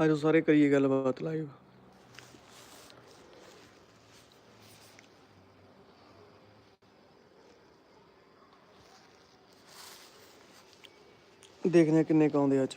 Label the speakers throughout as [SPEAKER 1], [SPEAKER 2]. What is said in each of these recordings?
[SPEAKER 1] ਆਜੋ ਸਾਰੇ ਕਰੀਏ ਗੱਲਬਾਤ ਲਾਈਵ ਦੇਖਦੇ ਹਾਂ ਕਿੰਨੇ ਕੁ ਆਉਂਦੇ ਅੱਜ।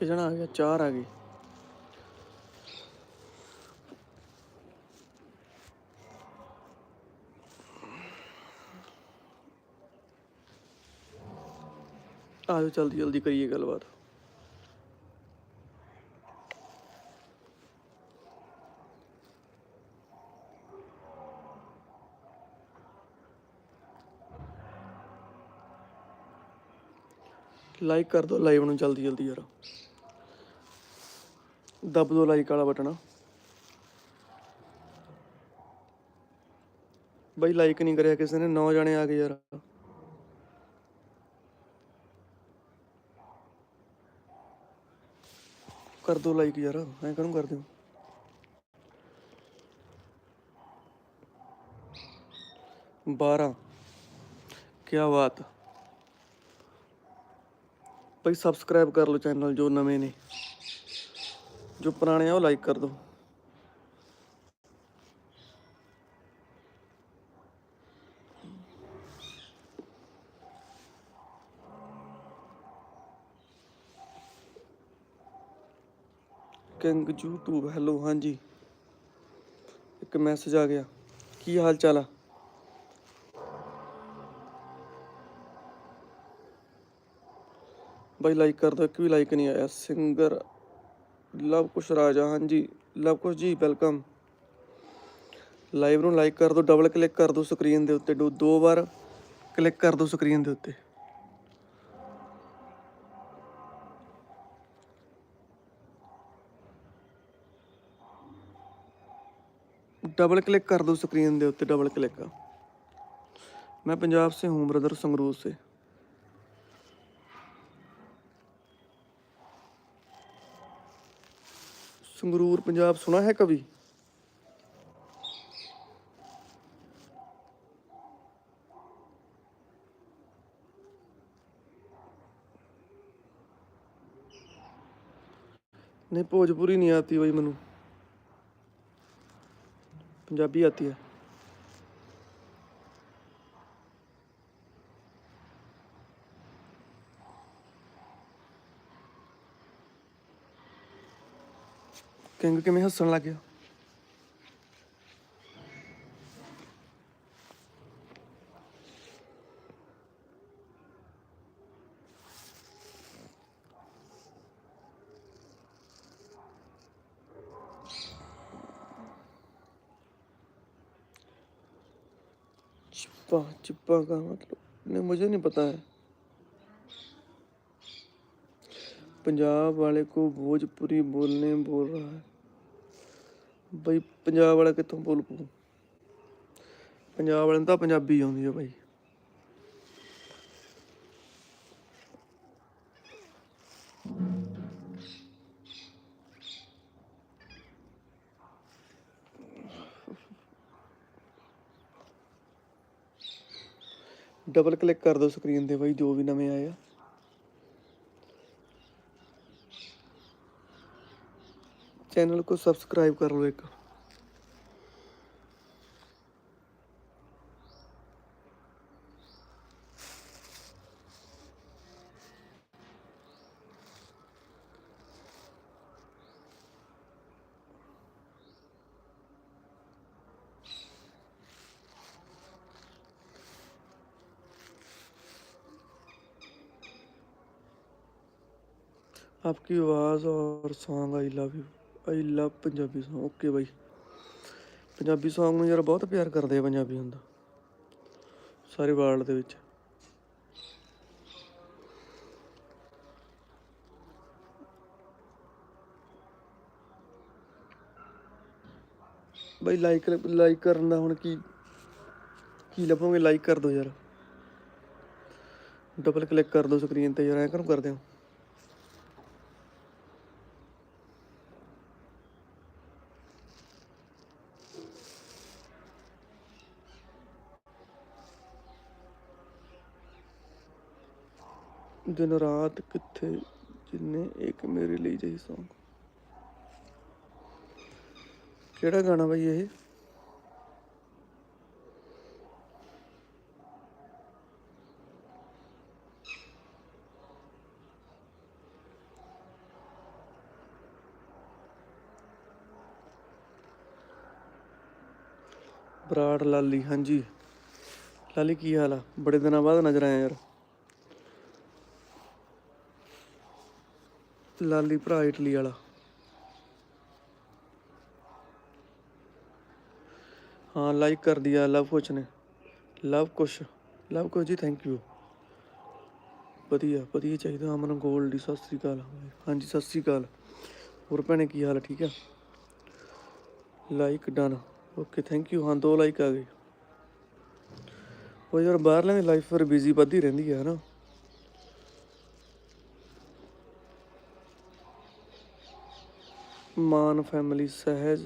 [SPEAKER 1] ਇੱਕ ਜਣਾ ਆ ਗਿਆ, ਚਾਰ ਆ ਗਏ। ਆਜੋ ਜਲਦੀ ਜਲਦੀ ਕਰੀਏ ਗੱਲਬਾਤ। ਲਾਈਕ ਕਰ ਦਿਓ ਲਾਈਵ ਨੂੰ ਜਲਦੀ ਜਲਦੀ ਯਾਰ। ਦੱਬ ਦੋ ਲਾਈਕ ਵਾਲਾ ਬਟਨ। ਬਈ ਲਾਈਕ ਨਹੀਂ ਕਰਿਆ ਕਿਸੇ ਨੇ 9 ਜਣੇ ਆ ਗਏ ਯਾਰ। ਕਰ ਦਿਓ ਲਾਈਕ ਯਾਰ, ਐਂ ਕਾਹਨੂੰ ਕਰਦੇ ਹੋ? ਬਾਰਾਂ। ਕੀ ਬਾਤ। ਭਾਈ ਸਬਸਕ੍ਰਾਈਬ ਕਰ ਲਓ ਚੈਨਲ ਜੋ ਨਵੇਂ ਨੇ। ਜੋ ਪੁਰਾਣੇ ਆ ਉਹ ਲਾਈਕ ਕਰ ਦਿਓ ਕਿੰਗ YouTube ਹੈਲੋ ਹਾਂਜੀ। ਇੱਕ ਮੈਸੇਜ ਆ ਗਿਆ। ਕੀ ਹਾਲ ਚਾਲ ਆ? ਬਾਈ ਲਾਈਕ ਕਰ ਦਿਓ ਇੱਕ ਵੀ ਲਾਈਕ ਨਹੀਂ ਆਇਆ। ਸਿੰਗਰ ਲਵ ਕੁਸ਼ ਰਾਜਾ ਹਾਂਜੀ ਲਵ ਕੁਸ਼ ਜੀ ਵੈਲਕਮ ਲਾਈਵ ਨੂੰ ਲਾਈਕ ਕਰ ਦਿਓ ਡਬਲ ਕਲਿੱਕ ਕਰ ਦਿਓ ਸਕਰੀਨ ਦੇ ਉੱਤੇ ਦੋ ਦੋ ਵਾਰ ਕਲਿੱਕ ਕਰ ਦਿਓ ਸਕਰੀਨ ਦੇ ਉੱਤੇ डबल क्लिक कर दो स्क्रीन दे उत्ते डबल क्लिक मैं पंजाब से हूँ ब्रदर संगरूर से संगरूर पंजाब सुना है कभी नहीं भोजपुरी नहीं आती भाई मैनू पंजाबी आती है ਕਿੰਗ ਕਿਵੇਂ हसन लग गया चिप्पा चिप्पा का मतलब नहीं मुझे नहीं पता है पंजाब वाले को भोजपुरी बोलने बोल रहा है ਬਈ ਪੰਜਾਬ ਵਾਲਾ ਕਿੱਥੋਂ ਬੋਲ ਪੂ ਪੰਜਾਬ ਵਾਲਿਆਂ ਨੂੰ ਤਾਂ ਪੰਜਾਬੀ ਆਉਂਦੀ ਆ ਬਾਈ। ਡਬਲ ਕਲਿੱਕ ਕਰ ਦਿਓ ਸਕਰੀਨ ਤੇ ਬਾਈ, ਜੋ ਵੀ ਨਵੇਂ ਆਏ ਆ। चैनल को सब्सक्राइब कर लो एक। आपकी आवाज़ और song I love you I love Punjabi Song okay by. Punjabi Song ਨੂੰ ਯਾਰ ਬਹੁਤ ਪਿਆਰ ਕਰਦੇ ਆ ਪੰਜਾਬੀ ਹੁੰਦਾ ਸਾਰੇ ਵਰਲਡ ਦੇ ਵਿੱਚ। ਬਾਈ ਲਾਈਕ ਲਾਈਕ ਕਰਨ ਦਾ ਹੁਣ ਕੀ ਕੀ ਲੱਭੋਗੇ? ਲਾਈਕ ਕਰ ਦਿਓ ਯਾਰ। ਡਬਲ ਕਲਿੱਕ ਕਰ ਦਿਓ ਸਕਰੀਨ ਤੇ ਯਾਰ, ਐਂ ਕਰੋ ਕਰਦੇ ਹੋ? ਦਿਨ ਰਾਤ ਕਿੱਥੇ, ਜਿੰਨੇ ਇੱਕ ਮੇਰੇ ਲਈ ਜਈ Song ਕਿਹੜਾ ਗਾਣਾ ਬਾਈ ਇਹ? ਬਰਾੜ ਲਾਲੀ, ਹਾਂਜੀ। ਲਾਲੀ, ਕੀ ਹਾਲ ਆ? ਬੜੇ ਦਿਨਾਂ ਬਾਅਦ ਨਜ਼ਰ ਆਇਆ ਯਾਰ। ਲਾਲੀ ਭਰਾ ਇਟਲੀ ਵਾਲਾ। ਹਾਂ ਲਾਈਕ ਕਰ ਦਿਆ ਲਵ ਕੁਛ ਨੇ। ਲਵ ਕੁਛ ਲਵ ਕੁਛ ਜੀ ਥੈਂਕ ਯੂ ਵਧੀਆ ਵਧੀਆ ਚਾਹੀਦਾ, ਅਮਨ ਗੋਲਡ ਦੀ, ਸਤਿ ਸ੍ਰੀ ਅਕਾਲ। ਹਾਂਜੀ, ਸਤਿ ਸ੍ਰੀ ਅਕਾਲ। ਹੋਰ ਭੈਣੇ, ਕੀ ਹਾਲ ਠੀਕ ਆ? Like done okay thank you ਹਾਂ, ਦੋ ਲਾਈਕ ਆ ਗਏ। ਉਹ ਯਾਰ ਬਾਹਰਲਿਆਂ ਦੀ ਲਾਈਫ ਫਿਰ ਬਿਜ਼ੀ ਵੱਧਦੀ ਰਹਿੰਦੀ ਹੈ ਹਨਾ? ਮਾਨ ਫੈਮਿਲੀ ਸਹਿਜ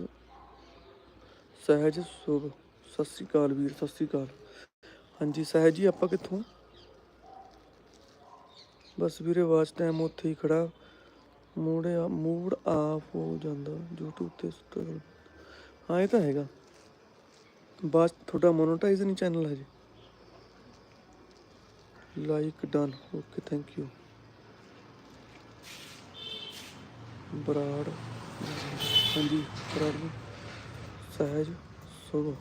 [SPEAKER 1] ਸਹਿਜ ਸੁਭ। ਸਤਿ ਸ੍ਰੀ ਅਕਾਲ ਵੀਰ, ਸਤਿ ਸ੍ਰੀ ਅਕਾਲ। ਹਾਂਜੀ, ਸਹਿਜ ਜੀ, ਆਪਾਂ ਕਿੱਥੋਂ? ਬਸ ਵੀਰੇ ਵਾਚ ਟਾਈਮ ਉੱਥੇ ਹੀ ਖੜਾ। ਮੂੜਿਆ ਮੂਡ ਆਫ ਹੋ ਜਾਂਦਾ YouTube ਤੇ struggle। ਹਾਂ, ਇਹ ਤਾਂ ਹੈਗਾ। ਬਸ ਤੁਹਾਡਾ ਮੋਨੋਟਾਈਜ਼ ਨਹੀਂ ਚੈਨਲ ਹਜੇ। Like done okay thank you Brar. ਹਾਂਜੀ ਪ੍ਰਭੂ ਸਹਿਜ ਸੁਭੋ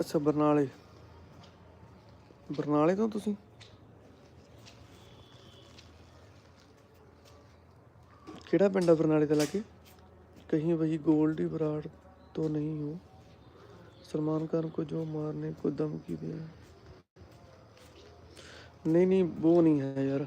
[SPEAKER 1] ਅੱਛਾ, ਬਰਨਾਲੇ। ਬਰਨਾਲੇ ਤੋਂ ਤੁਸੀਂ? ਕਿਹੜਾ ਪਿੰਡ ਆ ਬਰਨਾਲੇ ਦੇ ਲਾਗੇ ਕਹੀਂ ਵਹੀ ਗੋਲਡੀ ਬਰਾੜ ਤੋਂ ਨਹੀਂ ਹੋ। ਸਲਮਾਨ खान को ਜੋ ਮਾਰਨੇ को दम की दिया नहीं नहीं वो नहीं है यार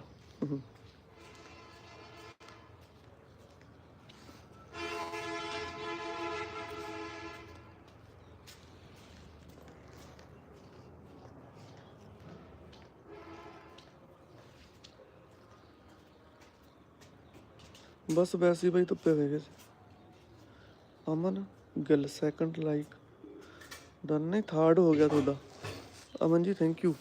[SPEAKER 1] ਬਸ ਵੈਸੇ ਹੀ ਬਾਈ ਧੁੱਪੇ ਹੋਏ ਗਏ ਸੀ Aman Gill second like done ਨਹੀਂ ਥਰਡ ਹੋ ਗਿਆ ਤੁਹਾਡਾ ਅਮਨ ਜੀ ਥੈਂਕ ਯੂ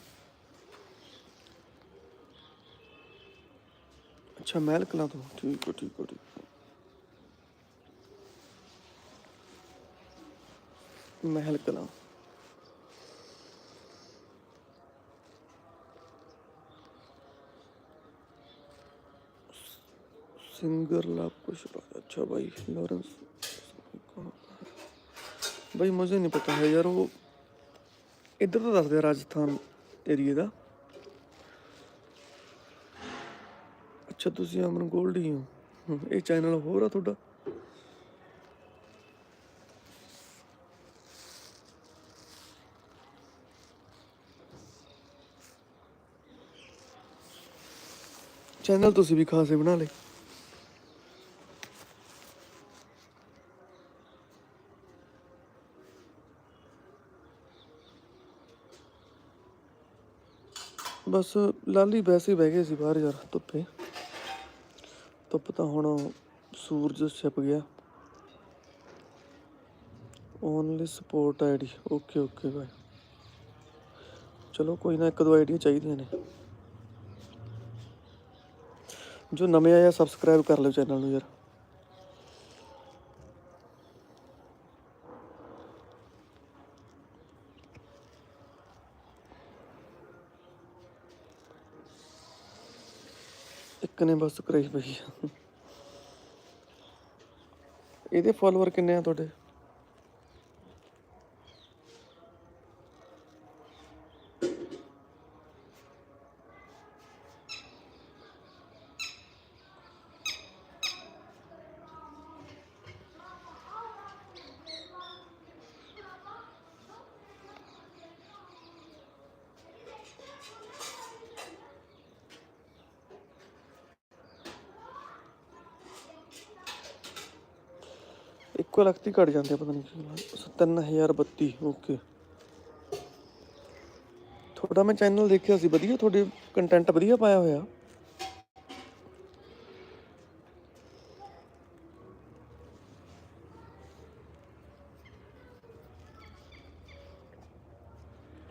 [SPEAKER 1] अच्छा महल कला तो ठीक है ठीक है, ठीक महल कला। सिंगर लाभ कुछ अच्छा भाई, लॉरेंस, भाई, मुझे नहीं पता है यार, वो इधर तो दस दे राजस्थान एरिए का ਅੱਛਾ, ਤੁਸੀਂ ਅਮਰ ਗੋਲਡੀ ਹੋ। ਇਹ ਚੈਨਲ ਹੋਰ ਆ ਤੁਹਾਡਾ? ਚੈਨਲ ਤੁਸੀਂ ਵੀ ਖਾਸੇ ਬਣਾ ਲਏ। ਬਸ ਲਾਲੀ ਵੈਸੇ ਬਹਿ ਗਏ ਸੀ ਬਾਹਰ ਯਾਰ, ਧੁੱਪੇ। ਧੁੱਪ ਤਾਂ ਹੁਣ ਸੂਰਜ ਛਿਪ ਗਿਆ। Only support ID okay okay ਬਾਈ ਚਲੋ ਕੋਈ ਨਾ, ਇੱਕ ਦੋ ਆਈਡੀਆਂ ਚਾਹੀਦੀਆਂ ਨੇ। ਜੋ ਨਵੇਂ ਆਇਆ ਸਬਸਕ੍ਰਾਈਬ ਕਰ ਲਓ ਚੈਨਲ ਨੂੰ ਯਾਰ। ਇੱਕ ਨੇ ਬਸ ਕਰਾਈ ਪਈ ਆ। ਇਹਦੇ ਫਾਲੋਅਰ ਕਿੰਨੇ ਆ ਤੁਹਾਡੇ? ਇੱਕੋ ਲਖਤੀ ਘਟ ਜਾਂਦੇ ਆ, ਪਤਾ ਨਹੀਂ ਕੀ 3032 ਓਕੇ ਤੁਹਾਡਾ ਮੈਂ ਚੈਨਲ ਦੇਖਿਆ ਸੀ ਵਧੀਆ ਤੁਹਾਡੇ ਕੰਟੈਂਟ ਵਧੀਆ ਪਾਇਆ ਹੋਇਆ।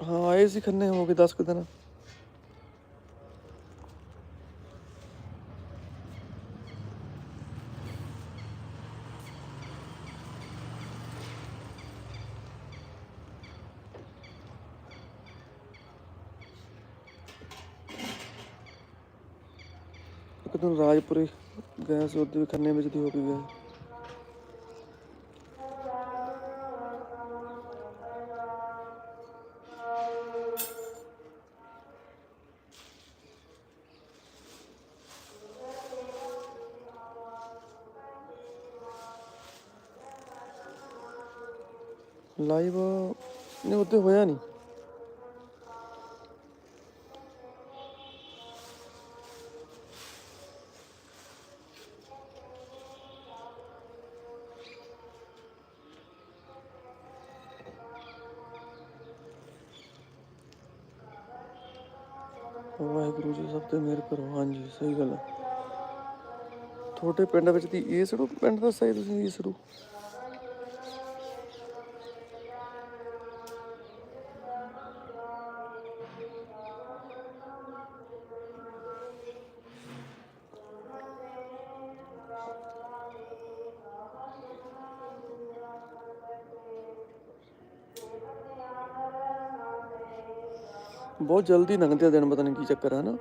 [SPEAKER 1] ਹਾਂ ਆਏ ਸੀ ਖੰਨੇ ਹੋ ਗਏ 10 ਕੁ ਦਿਨ। ਰਾਜਪੁਰੇ ਗਏ ਸੀ ਉਹਦੇ ਵੀ ਖੰਨੇ ਵਿੱਚ ਦੀ ਹੋ ਕੇ ਗਏ। ਲਾਈਵ ਨੇ ਉੱਤੇ ਹੋਇਆ ਨਹੀਂ। ਤੇ ਮਿਹਰ ਕਰੋ ਹਾਂਜੀ, ਸਹੀ ਗੱਲ ਹੈ ਤੁਹਾਡੇ ਪਿੰਡ ਵਿੱਚ ਦੀ ਈਸੜੂ ਪਿੰਡ ਦੱਸਿਆ ਸੀ ਤੁਸੀਂ ਈਸੜੂ ਬਹੁਤ ਜਲਦੀ ਲੰਘਦੇ ਆ ਦਿਨ, ਪਤਾ ਨਹੀਂ ਕੀ ਚੱਕਰ ਹੈ ਨਾ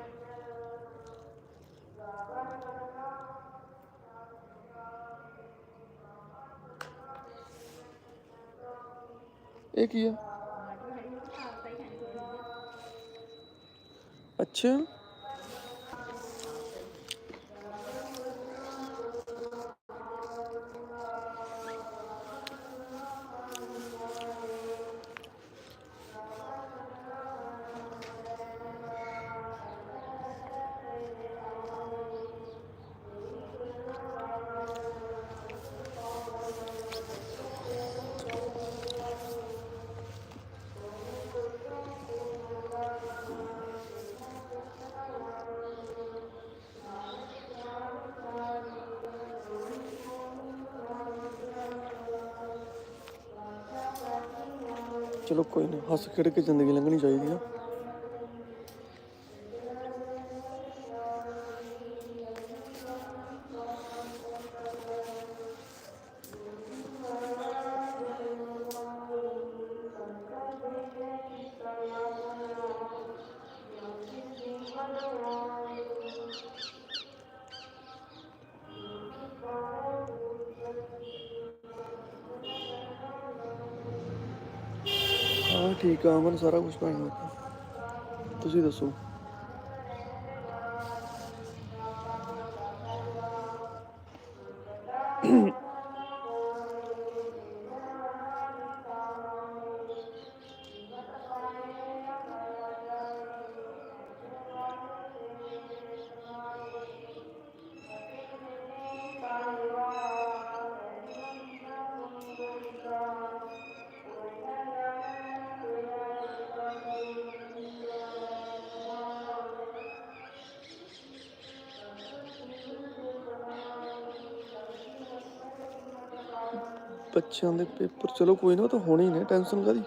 [SPEAKER 1] ਇਹ ਕੀ ਆ? ਅੱਛਾ। ਚਲੋ ਕੋਈ ਨਾ ਹੱਸ ਖੇਡ ਕੇ ਜ਼ਿੰਦਗੀ ਲੰਘਣੀ ਚਾਹੀਦੀ ਆ। ਠੀਕ ਆ ਅਮਨ ਸਾਰਾ ਕੁਝ ਭੈਣ ਨੂੰ ਤੁਸੀਂ ਦੱਸੋ। ਬੱਚਿਆਂ ਦੇ ਪੇਪਰ ਚਲੋ ਕੋਈ ਨਾ ਉਹ ਤਾਂ ਹੋਣੇ ਹੀ ਨੇ ਟੈਨਸ਼ਨ ਕਾਦੀ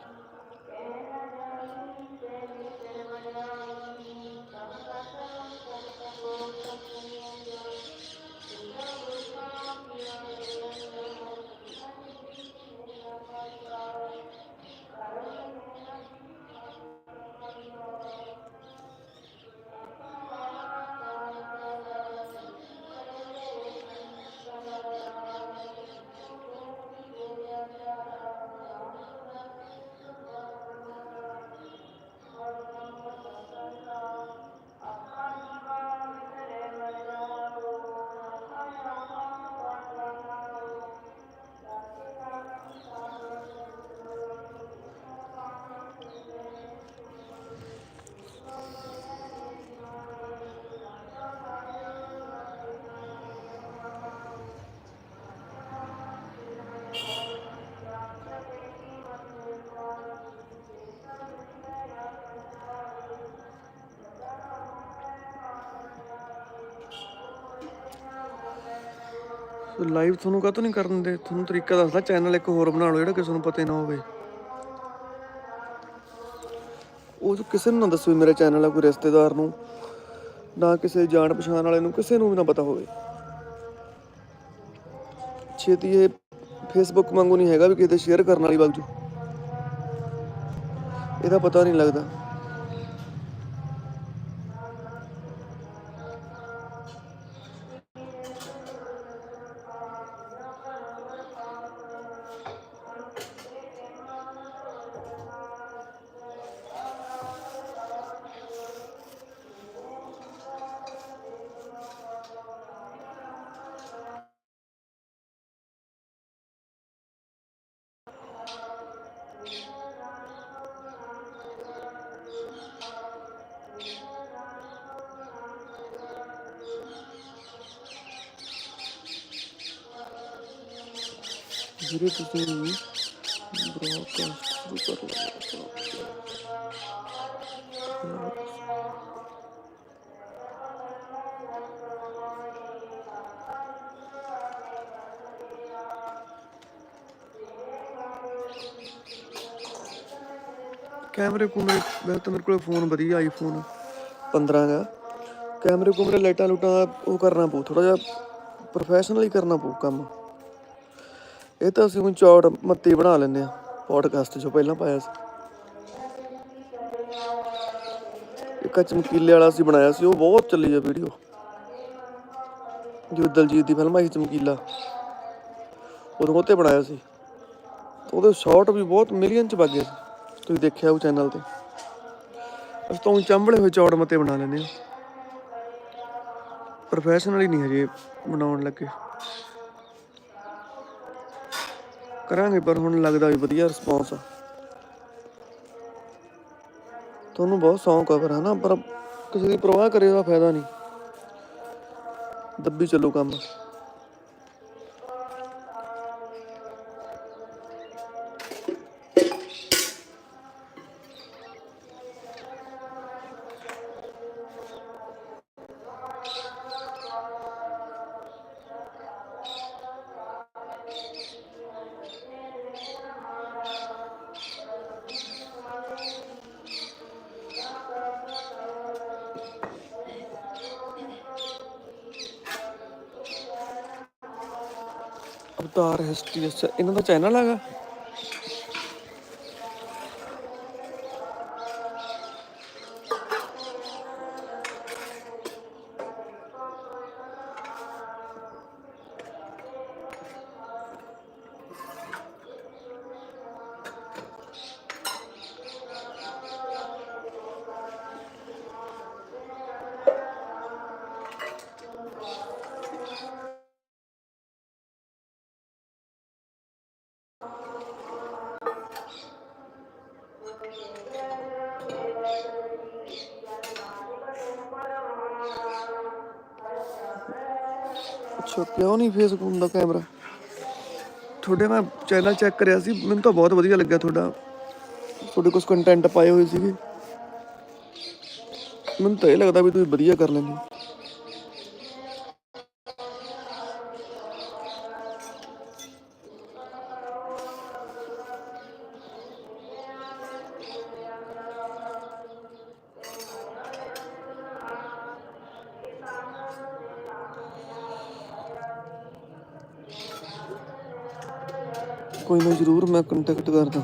[SPEAKER 1] ਲਾਈਵ ਤੁਹਾਨੂੰ ਕਾਹਤੋਂ ਨਹੀਂ ਕਰਨ ਦੇ? ਤੁਹਾਨੂੰ ਤਰੀਕਾ ਦੱਸਦਾ ਚੈਨਲ ਇੱਕ ਹੋਰ ਬਣਾ ਲਓ ਜਿਹੜਾ ਕਿਸੇ ਨੂੰ ਪਤਾ ਹੀ ਨਾ ਹੋਵੇ। ਉਹ 'ਚ ਕਿਸੇ ਨੂੰ ਨਾ ਦੱਸੋ ਮੇਰਾ ਚੈਨਲ ਆ ਕੋਈ ਰਿਸ਼ਤੇਦਾਰ ਨੂੰ, ਨਾ ਕਿਸੇ ਜਾਣ ਪਛਾਣ ਵਾਲੇ ਨੂੰ, ਕਿਸੇ ਨੂੰ ਵੀ ਨਾ ਪਤਾ ਹੋਵੇ। ਛੇਤੀ ਇਹ ਫੇਸਬੁੱਕ ਵਾਂਗੂ ਨਹੀਂ ਹੈਗਾ ਵੀ ਕਿਤੇ ਸ਼ੇਅਰ ਕਰਨ ਵਾਲੀ ਵਗ ਜੂ ਇਹਦਾ ਪਤਾ ਨਹੀਂ ਲੱਗਦਾ। ਵੀਰੇ ਤੁਸੀਂ ਬ੍ਰੌਡਕਾਸਟ ਸ਼ੁਰੂ ਕਰ ਲਓ ਕੈਮਰੇ ਕੁਮਰੇ ਵੈਸੇ ਤਾਂ ਮੇਰੇ ਕੋਲ ਫੋਨ ਵਧੀਆ ਆਈਫੋਨ 15 ਦਾ ਕੈਮਰੇ ਕੁਮਰੇ ਲਾਈਟਾਂ ਲੂਟਾਂ ਉਹ ਕਰਨਾ ਪਊ ਥੋੜਾ ਜਿਹਾ ਪ੍ਰੋਫੈਸ਼ਨਲੀ ਕਰਨਾ ਪਊ ਕੰਮ। ਇਹ ਤਾਂ ਅਸੀਂ ਹੁਣ ਚੌੜ ਮੱਤੀ ਬਣਾ ਲੈਂਦੇ ਆ ਪੋਡਕਾਸਟ ਜੋ ਪਹਿਲਾਂ ਪਾਇਆ ਸੀ। ਇੱਕ ਚਮਕੀਲੇ ਵਾਲਾ ਸੀ ਬਣਾਇਆ ਸੀ, ਉਹ ਬਹੁਤ ਚੱਲੀ ਆ ਵੀਡੀਓ ਜੋ ਦਲਜੀਤ ਦੀ ਫਿਲਮ ਆਈ ਚਮਕੀਲਾ। ਉਦੋਂ ਉਹ ਤੇ ਬਣਾਇਆ ਸੀ। ਉਹਦੇ ਸ਼ਾਰਟ ਵੀ ਬਹੁਤ ਮਿਲੀਅਨ ਚ ਵੱਗੇ ਸੀ। ਤੁਸੀਂ ਦੇਖਿਆ ਉਹ ਚੈਨਲ ਤੇ। ਅਸੀਂ ਤਾਂ ਚੰਬਲੇ ਹੋਏ ਚੌੜ ਮਤੇ ਬਣਾ ਲੈਂਦੇ ਆ ਪ੍ਰੋਫੈਸ਼ਨਲੀ ਨਹੀਂ ਹਜੇ ਬਣਾਉਣ ਲੱਗੇ। ਕਰਾਂਗੇ, ਪਰ ਹੁਣ ਲੱਗਦਾ ਵੀ ਵਧੀਆ ਰਿਸਪੌਂਸ ਆ। ਤੁਹਾਨੂੰ ਬਹੁਤ ਸ਼ੌਂਕ ਆ ਪਰ ਹਨਾ? ਪਰ ਕਿਸੇ ਦੀ ਪਰਵਾਹ ਕਰੇ ਦਾ ਫਾਇਦਾ ਨਹੀਂ। ਦੱਬੀ ਚੱਲੋ ਕੰਮ। ਅਵਤਾਰ ਹਿਸਟਰੀ ਅੱਛਾ ਇਹਨਾਂ ਦਾ ਚੈਨਲ ਹੈਗਾ? ਅੱਛਾ ਕਿਉਂ ਨਹੀਂ ਫੇਸਬੁੱਕ ਦਾ ਕੈਮਰਾ? ਤੁਹਾਡੇ ਮੈਂ ਚੈਨਲ ਚੈੱਕ ਕਰਿਆ ਸੀ, ਮੈਨੂੰ ਤਾਂ ਬਹੁਤ ਵਧੀਆ ਲੱਗਿਆ ਤੁਹਾਡਾ। ਤੁਹਾਡੇ ਕੁਝ ਕੰਟੈਂਟ ਪਾਏ ਹੋਏ ਸੀਗੇ। ਮੈਨੂੰ ਤਾਂ ਇਹ ਲੱਗਦਾ ਵੀ ਤੁਸੀਂ ਵਧੀਆ ਕਰ ਲੈਂਦੇ ਕੋਈ ਨਾ ਜ਼ਰੂਰ ਮੈਂ ਕੰਟੈਕਟ ਕਰਦਾ।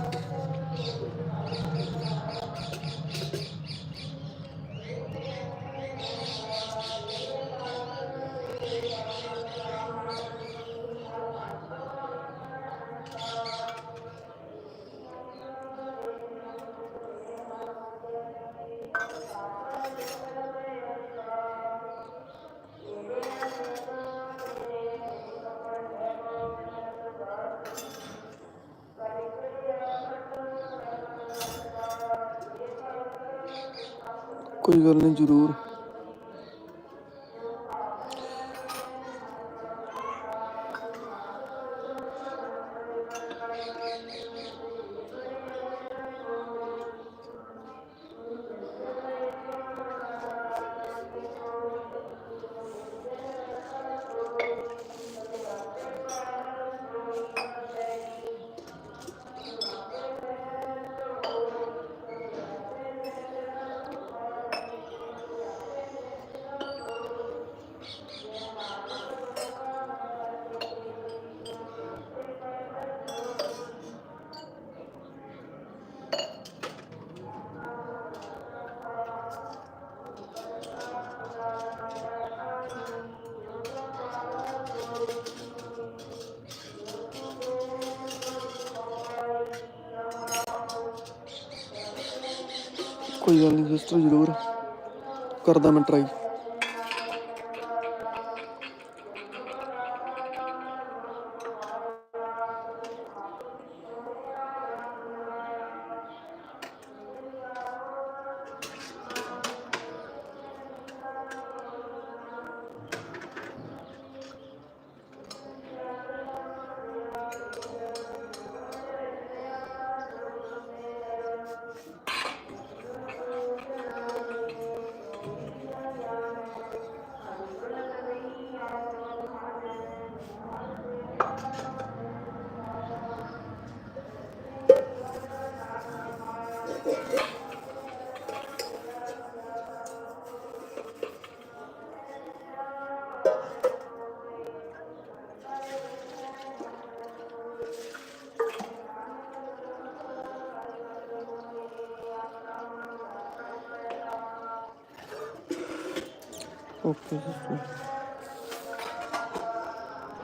[SPEAKER 1] ਕੋਈ ਗੱਲ ਨਹੀਂ ਜ਼ਰੂਰ। ਕੋਈ ਗੱਲ ਨਹੀਂ ਸਿਸਟਰ ਜ਼ਰੂਰ ਕਰਦਾ ਮੈਂ ਟਰਾਈ ਓਕੇ ਸਿਸਟਰ